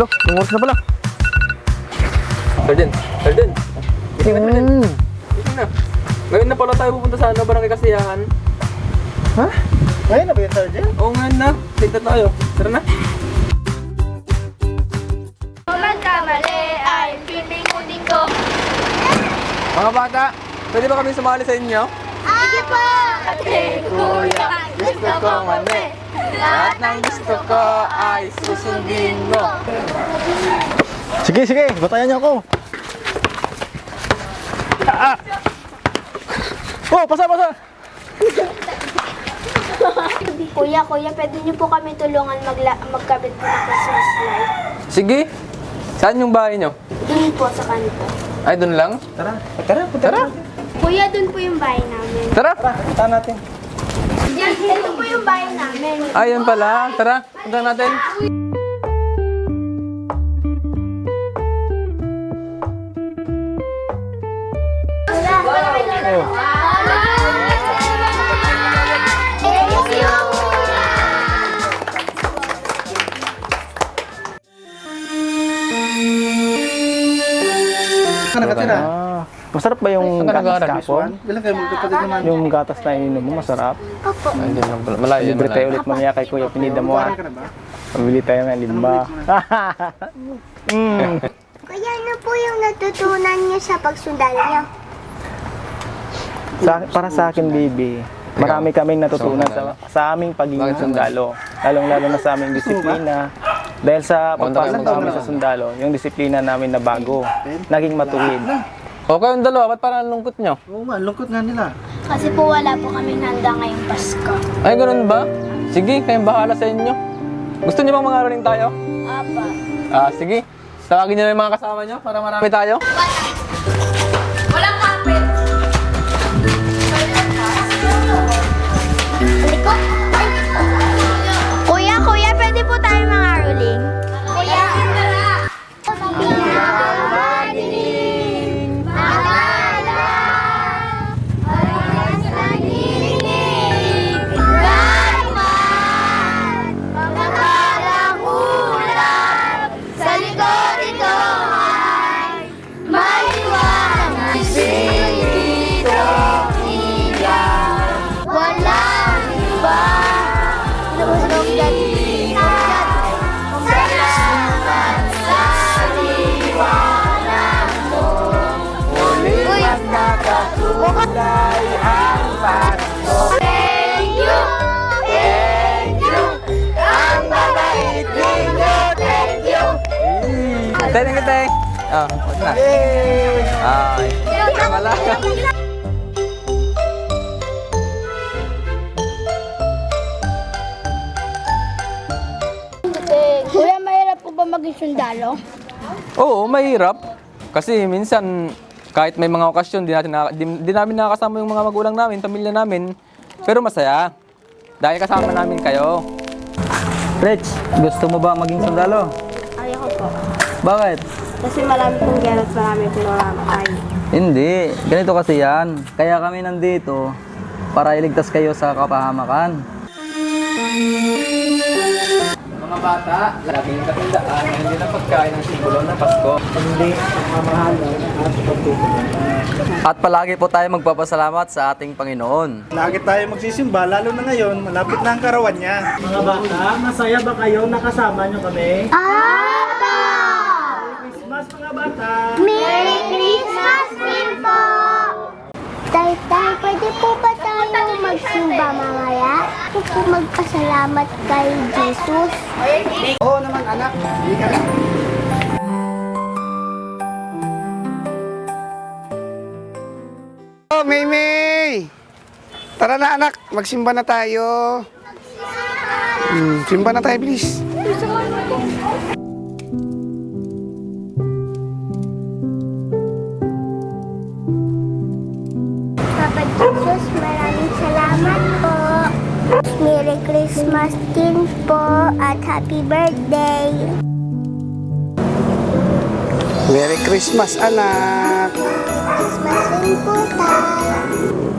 Lo, yung oras na pala. Sergeant, Sergeant. Hindi ka Sergeant. Mm. Na. Ngayon na pala tayo pupunta sa ano, barangay kasiyahan. Ha? Ngayon na ba yun, Sergeant? Oo nga na. Dito tayo. Tara na. Magkamali ay pipingutin ko. Mga bata, pwede ba kami sumali sa inyo? Sige po! Ate, kuya, gusto ko mami. Lahat ng gusto ko ay susundin mo. Sige, sige. Batayan niyo ako. Ah! ah. Oh, pasa, pasa. Kuya, kuya, pwede niyo po kami tulungan magla magkabit po ng Christmas light. Sige. Saan yung bahay nyo? Doon po sa kanto. Ay, doon lang? Tara, tara, Tara. Kuya, doon po yung bahay namin. Tara. Punta natin. Diyan, ito po yung bahay namin. Ayun pala. Tara. Punta natin. Ka nakatira? Masarap ba yung ka gatas kapon? Bilang kayo magkapatid naman. Yung gatas na ininom mo, masarap. Opo. Ay, dyan lang pala. Malayo, Libre tayo ulit mamaya kay Kuya Pinida mo ah. Pabili tayo ng limba. mm. Kuya, ano po yung natutunan niyo sa pagsundalo niyo? sa, para sa akin, baby, marami kaming natutunan sa, sa aming pagiging sundalo. Lalong-lalo na sa aming disiplina. Dahil sa Maganda pagpasok namin sa sundalo, yung disiplina namin na bago, naging matuwid. O kayong dalawa, ba't parang ang lungkot nyo? Oo nga, lungkot nga nila. Kasi po wala po kami handa ngayong Pasko. Ay, ganun ba? Sige, kayong bahala sa inyo. Gusto niyo bang mangaroling tayo? Apa. Ah, sige. Tawagin niyo na yung mga kasama niyo para marami tayo. Walang teng. Ah, wag na. Ay. Kaya pala. Kuya, mahirap po ba maging sundalo? Oo, mahirap. Kasi minsan, kahit may mga okasyon, di, natin na, di, di namin nakakasama yung mga magulang namin, pamilya namin. Pero masaya. Dahil kasama namin kayo. Rich, gusto mo ba maging sundalo? Ayoko po. Bakit? Kasi marami pong ganat marami pong namamatay. Hindi, ganito kasi yan. Kaya kami nandito para iligtas kayo sa kapahamakan. Mga bata, laging katandaan na hindi na pagkain ng simbolo ng Pasko. At palagi po tayo magpapasalamat sa ating Panginoon. Lagi tayo magsisimba, lalo na ngayon, malapit na ang karawan niya. Mga bata, masaya ba kayo nakasama nyo kami? Apa! Christmas mga bata! Merry Christmas din po! Tay, tay, pwede po ba tayo magsimba mamaya? Po magpasalamat kay Jesus. Oo naman anak, hindi ka na. Oh, Maymay! Tara na anak, magsimba na tayo. Hmm, simba na tayo, bilis. Papa Jesus, maraming salamat po. Merry Christmas din po at happy birthday. Merry Christmas, anak. Christmas din po tayo.